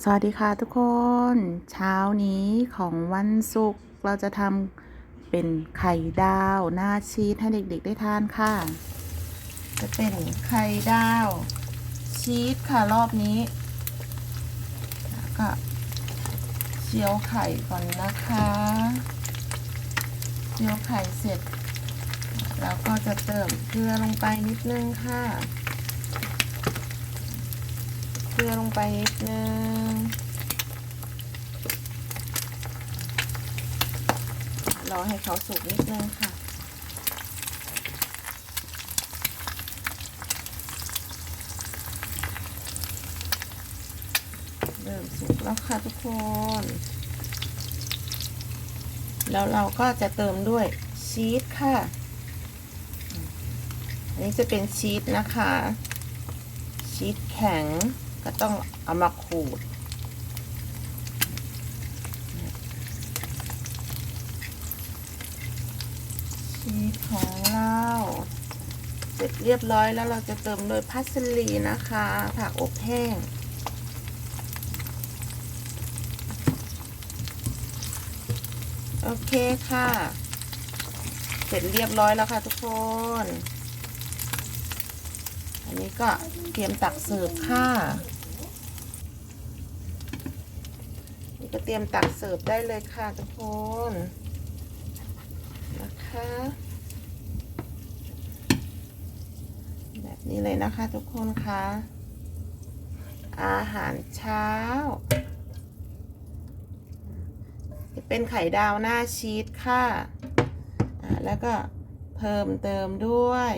สวัสดีค่ะทุกคน เช้านี้ของวันศุกร์เราจะทำเป็นไข่ดาวหน้าชีสให้เด็กๆได้ทานค่ะ จะเป็นไข่ดาว ชีสค่ะรอบนี้แล้วก็เจียวไข่ก่อนนะคะเจียวไข่เสร็จ แล้วก็จะเติมเกลือลงไปนิดนึงค่ะ เกลือลง ไปนิดนึงรอให้เขาสุกนิดนึงค่ะ เริ่มสุกแล้วค่ะทุกคน แล้วเราก็จะเติมด้วยชีสค่ะ อันนี้จะเป็นชีสนะคะชีสแข็ง ก็ต้องเอามาขูด ชีสของเราเสร็จเรียบร้อยแล้วเราจะเติมโดยพัสลีนะคะ ผักอบแห้งโอเคค่ะ เสร็จเรียบร้อยแล้วค่ะทุกคน อันนี้ก็เตรียมตักเสิร์ฟค่ะนี่ก็เตรียมตักเสิร์ฟได้เลยค่ะทุกคนนะคะแบบนี้เลยนะคะทุกคนคะอาหารเช้า จะเป็นไข่ดาวหน้าชีสค่ะ แล้วก็เพิ่มเติมด้วย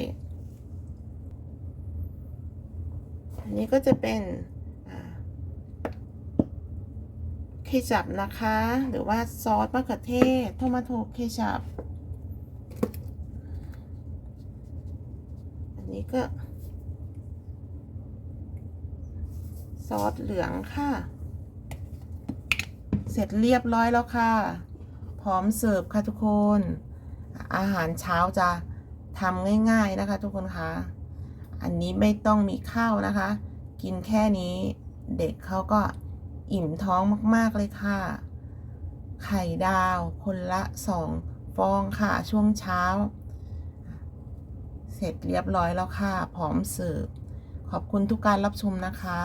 อันนี้ก็จะเป็นเคจับนะคะ หรือว่าซอสมะเขือเทศโทมาโตเคจับอันนี้ก็ ซอสเหลืองค่ะ เสร็จเรียบร้อยแล้วค่ะ พร้อมเสิร์ฟค่ะทุกคน อาหารเช้าจะทำง่าย ๆนะคะทุกคนคะ อันนี้ไม่ต้องมีข้าวนะคะ กินแค่นี้เด็กเขาก็อิ่มท้องมากๆเลยค่ะ ไข่ดาวคนละสองฟองค่ะช่วงเช้า เสร็จเรียบร้อยแล้วค่ะ พร้อมเสิร์ฟขอบคุณทุกการรับชมนะคะ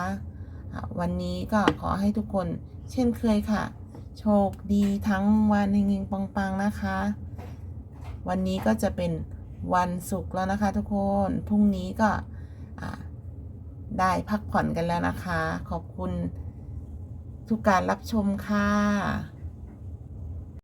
วันนี้ก็ขอให้ทุกคนเช่นเคยค่ะ โชคดีทั้งวันเฮงๆปังๆนะคะ วันนี้ก็จะเป็น วันศุกร์แล้วนะคะทุกคน พรุ่งนี้ก็ได้พักผ่อนกันแล้วนะคะ ขอบคุณทุกการรับชมค่ะ